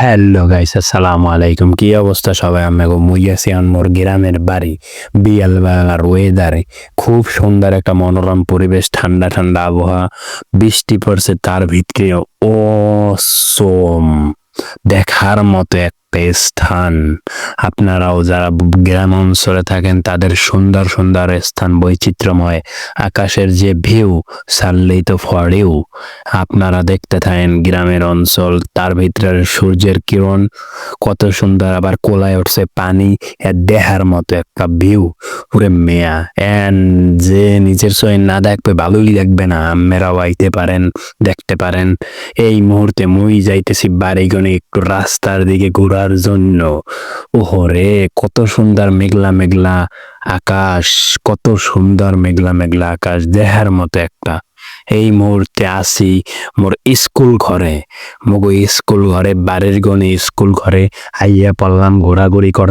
Hello guys আসসালামু আলাইকুম কি অবস্থা সবাই? আমি মুইয়াছি মোর গ্রামের বাড়ি বিয়ালবেলার ওয়েদারে খুব সুন্দর একটা মনোরম পরিবেশ, ঠান্ডা ঠান্ডা আবহাওয়া। বৃষ্টি পড়ছে, তার ভিতরে ও সোম দেখার মতো একটা স্থান। আপনারাও যারা গ্রাম অঞ্চলে থাকেন, তাদের সুন্দর সুন্দর স্থান বৈচিত্র্যময়। আকাশের যে ভিউ সারলেই তো ফড়েও আপনারা দেখতে থাকেন গ্রামের অঞ্চল, তার ভিতরে সূর্যের কিরণ, কত সুন্দর আবার কোলায় উঠছে পানি দেহার মতো একটা ভিউ পুরে মেয়া, এন যে নিজের সই না দেখবে ভালোই দেখবে না। আমেরাও আইতে পারেন, দেখতে পারেন। এই মুহূর্তে মুই যাইতেছি বাড়িগণে, একটু রাস্তার দিকে ঘোরার জন্য। ওহরে কত সুন্দর মেঘলা মেঘলা আকাশ, কত সুন্দর মেঘলা মেঘলা আকাশ, দেহার মতো একটা। এই মুহূর্তে আসি মোর স্কুল ঘরে। মগো স্কুল ঘরে, বাড়ির গনে স্কুল ঘরে, আইয়া পড়লাম ঘোরাঘুরি করতে